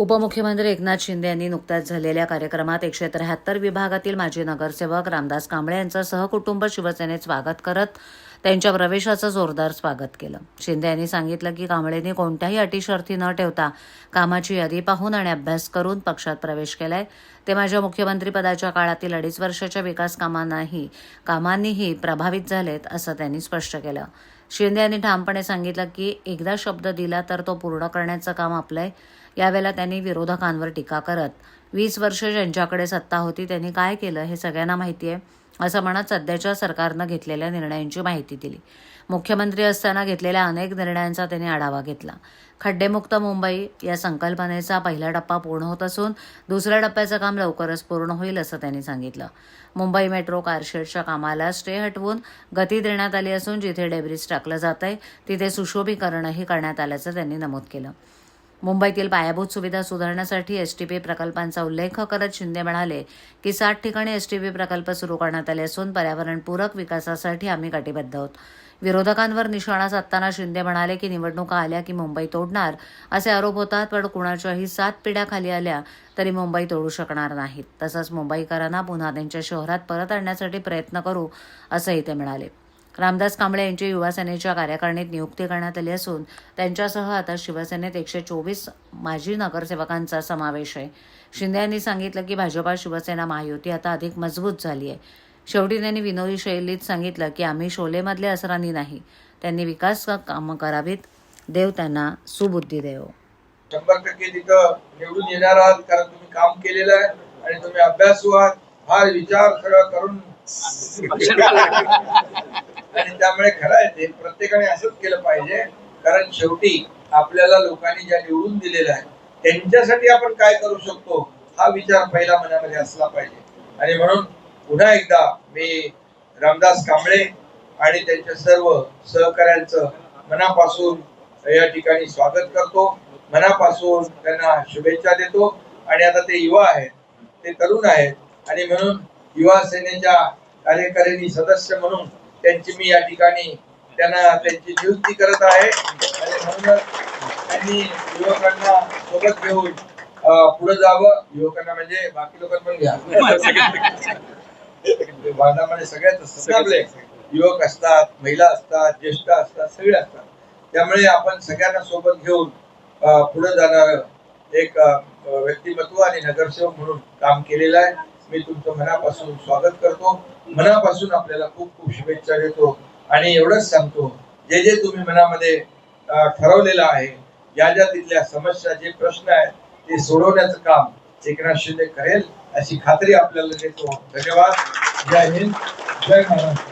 उपमुख्यमंत्री एकनाथ शिंदे यांनी नुकत्याच झालेल्या कार्यक्रमात एकशे त्र्याहत्तर विभागातील माजी नगरसेवक रामदास कांबळे यांचं सहकुटुंब शिवसेनेत स्वागत करत त्यांच्या प्रवेशाचं जोरदार स्वागत केलं. शिंदे यांनी सांगितलं की कांबळेंनी कोणत्याही अटी शर्थी न ठेवता कामाची यादी पाहून आणि अभ्यास करून पक्षात प्रवेश केलाय. ते माझ्या मुख्यमंत्रीपदाच्या काळातील अडीच वर्षाच्या विकास कामांनाही कामांनीही प्रभावित झालेत असं त्यांनी स्पष्ट केलं. शिंदे यांनी ठामपणे सांगितलं की एकदा शब्द दिला तर तो पूर्ण करण्याचं काम आपलं आहे यावेळेला त्यांनी विरोधकांवर टीका करत. वीस वर्ष ज्यांच्याकडे सत्ता होती त्यांनी काय केलं हे सगळ्यांना माहिती आहे असं म्हणत सध्याच्या सरकारनं घेतलेल्या निर्णयांची माहिती दिली. मुख्यमंत्री असताना घेतलेल्या अनेक निर्णयांचा त्यांनी आढावा घेतला. खड्डेमुक्त मुंबई या संकल्पनेचा पहिला टप्पा पूर्ण होत असून दुसऱ्या टप्प्याचं काम लवकरच पूर्ण होईल असं त्यांनी सांगितलं. मुंबई मेट्रो कारशेडच्या कामाला स्टे हटवून गती देण्यात आली असून जिथे डेब्रिज टाकलं जात आहे तिथे सुशोभीकरणही करण्यात आल्याचं त्यांनी नमूद केलं. मुंबईतील पायाभूत सुविधा सुधारण्यासाठी एसटीपी प्रकल्पांचा उल्लेख करत शिंदे म्हणाले की सात ठिकाणी एसटीपी प्रकल्प सुरू करण्यात आले असून पर्यावरणपूरक विकासासाठी आम्ही कटिबद्ध आहोत. विरोधकांवर निशाणा साधताना शिंदे म्हणाले की निवडणुका आल्या की मुंबई तोडणार असे आरोप होतात पण कुणाच्याही सात पिढ्या खाली आल्या तरी मुंबई तोडू शकणार नाहीत. तसंच मुंबईकरांना पुन्हा त्यांच्या शहरात परत आणण्यासाठी प्रयत्न करू असंही ते म्हणाले. रामदास कांबळे यांची युवा सेनेच्या कार्यकारिणीत नियुक्ती करण्यात आली असून त्यांच्यासह आता शिवसेनेत एकशे चोवीस माजी नगरसेवकांचा समावेश आहे. शिंदे यांनी सांगितलं की भाजपा शिवसेना महायुती आता अधिक मजबूत झाली आहे. शेवटी त्यांनी विनोदी शैलीत सांगितलं की आम्ही शोलेमधले असरानी नाही. त्यांनी विकास कामं करावीत? देव त्यांना सुबुद्धी देव. शंभर टक्के तिथं निवडून येणार आहात कारण तुम्ही काम केलेलं आहे आणि तुम्ही अभ्यासू आहात. फार विचार सगळं करून आणि त्यामुळे खरं आहे ते प्रत्येकाने असंच केलं पाहिजे. कारण शेवटी आपल्याला लोकांनी ज्या निवडून दिलेल्या आहे त्यांच्यासाठी आपण काय करू शकतो हा विचार पहिला मनामध्ये असला पाहिजे. आणि म्हणून पुन्हा एकदा मी रामदास कांबळे आणि त्यांच्या सर्व सहकाऱ्यांचं मनापासून या ठिकाणी स्वागत करतो. मनापासून त्यांना शुभेच्छा देतो. आणि आता ते युवा आहेत ते तरुण आहेत. आणि म्हणून युवा सेनेच्या कार्यकारिणी सदस्य म्हणून त्यांची मी या ठिकाणी त्यांना त्यांची नियुक्ती करत आहे. आणि म्हणूनच त्यांनी युवकांना सोबत घेऊन पुढे जावं. युवकांना म्हणजे बाकी लोकांना पण घ्या. भारतामध्ये असतात युवक असतात महिला असतात ज्येष्ठ असतात सगळे असतात. त्यामुळे आपण सगळ्यांना सोबत घेऊन पुढे जाणार एक व्यक्तिमत्व आणि नगरसेवक म्हणून काम केलेलं आहे. मी तुमचं मनापासून स्वागत करतो. मनापासून आपल्याला खूप खूप शुभेच्छा देतो. आणि एवढंच सांगतो जे जे तुम्ही मनामध्ये ठरवलेलं आहे ज्या ज्या तिथल्या समस्या जे प्रश्न आहेत ते सोडवण्याचं काम एकनाथ शिंदे करेल अशी खात्री आपल्याला देतो. धन्यवाद. जय हिंद. जय महाराष्ट्र.